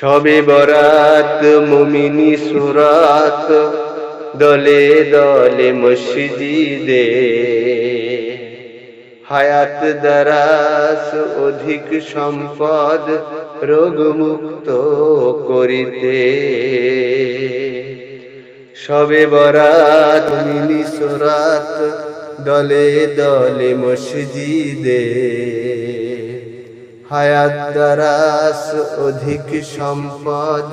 সবে বরাত মুমিনি সুরাত, দলে দলে মসজিদে। হায়াত দারাস অধিক সম্পদ রোগমুক্ত করিতে। সবে বরাত মিনি সুরাত, দলে দলে মসজিদে। হায়াত দারাস অধিক সম্পদ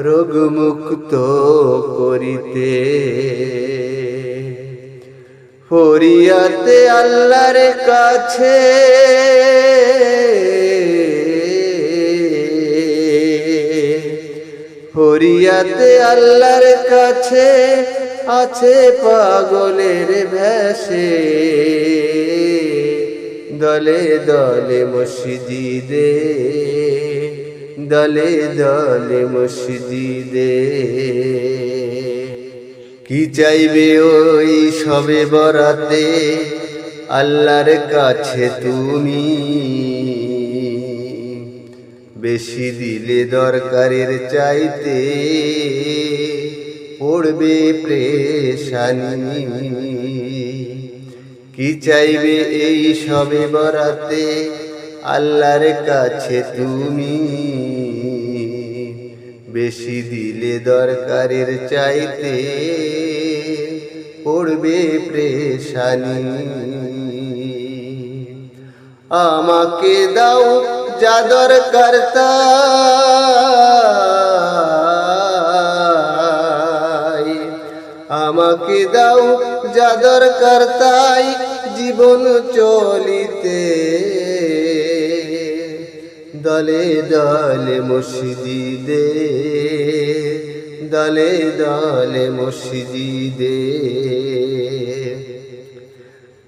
রোগমুক্ত করিতে। ফরিয়াতে আল্লাহর কাছে ফরিয়াতে আল্লাহর কাছে আছে পাগলের ভেসে দলে দলে মসজিদে, দলে দলে মসজিদে। কি চাইবে ওই সবে বরাতে? আল্লাহর কাছে তুমি বেশি দিলে দরকারের চাইতে। পড়বে প্রেশানি। কি চাইবে এই সবে বরাতে? আল্লাহর কাছে তুমি বেশি দিলে দরকারের চাইতে। পড়বে প্রেশানি আমাকে দাও যা দরকার আমাকে দাও যা দরকার তাই। জীবন চলিতে। দলে দলে মসজিদে, দলে দলে মসজিদে।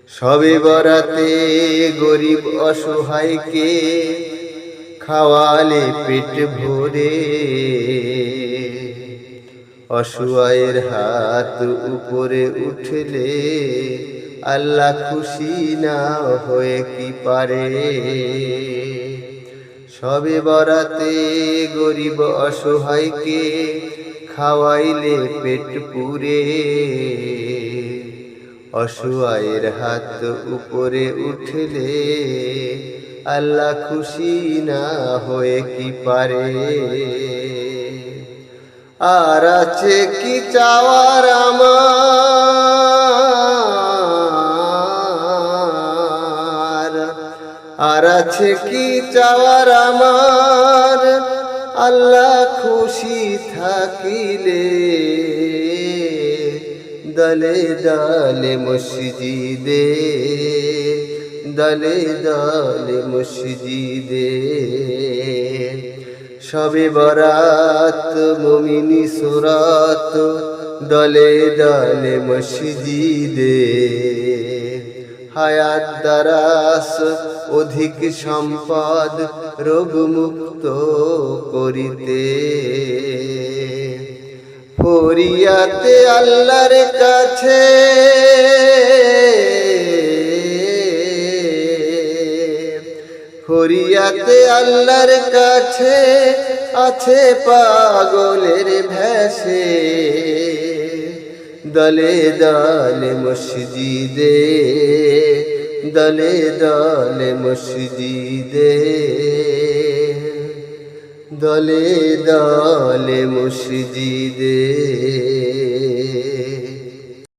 সবে বরাতে গরিব অসহায়কে খাওয়ালে পেট ভরে। অসহায়ের হাত উপরে উঠলে আল্লাহ খুশি না হয়ে কি পারে? সবে বরাতে গরিব অসহায়কে খাওয়াইলে পেট পুরে। অসহায়ের হাত উপরে উঠলে আল্লাহ খুশি না হয়ে কি পারে? আর আছে কি চাওয়ার আছে কি চাওয়ার আমার? আল্লাহ খুশি থাকিলে দলে দলে মসজিদে, দলে দলে মসজিদে। সবে বরাত মুমিনি সুরাত, দলে দলে মসজিদে। হায়াত দারাস অধিক সম্পদ রোগমুক্ত করিতে। ফরিয়াতে আল্লাহর কাছে ফরিয়াতে আল্লাহর কাছে আছে পাগলের ভেসে দলে দলে মসজিদে দলে দলে মসজিদে দলে দলে মসজিদে।